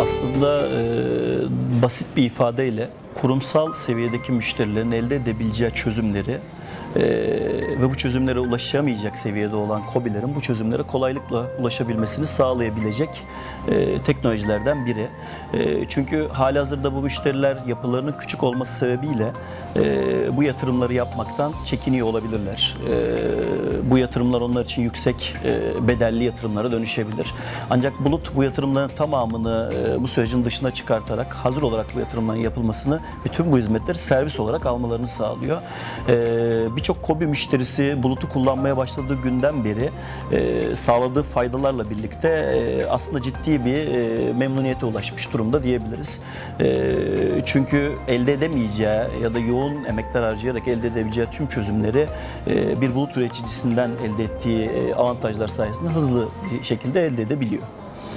aslında e, basit bir ifadeyle kurumsal seviyedeki müşterilerin elde edebileceği çözümleri e, ve bu çözümlere ulaşamayacak seviyede olan KOBİ'lerin bu çözümlere kolaylıkla ulaşabilmesini sağlayabilecek e, teknolojilerden biri. E, çünkü halihazırda bu müşteriler yapılarının küçük olması sebebiyle e, bu yatırımları yapmaktan çekiniyor olabilirler. E, bu yatırımlar onlar için yüksek bedelli yatırımlara dönüşebilir. Ancak Bulut bu yatırımların tamamını bu sürecin dışına çıkartarak hazır olarak bu yatırımların yapılmasını tüm bu hizmetleri servis olarak almalarını sağlıyor. E, Birçok KOBİ müşterisi Bulut'u kullanmaya başladığı günden beri sağladığı faydalarla birlikte aslında ciddi bir e, memnuniyete ulaşmış durumda diyebiliriz. E, çünkü elde edemeyeceği ya da yoğun emekler harcayarak elde edebileceği tüm çözümleri e, bir bulut üreticisinden elde ettiği e, avantajlar sayesinde hızlı bir şekilde elde edebiliyor.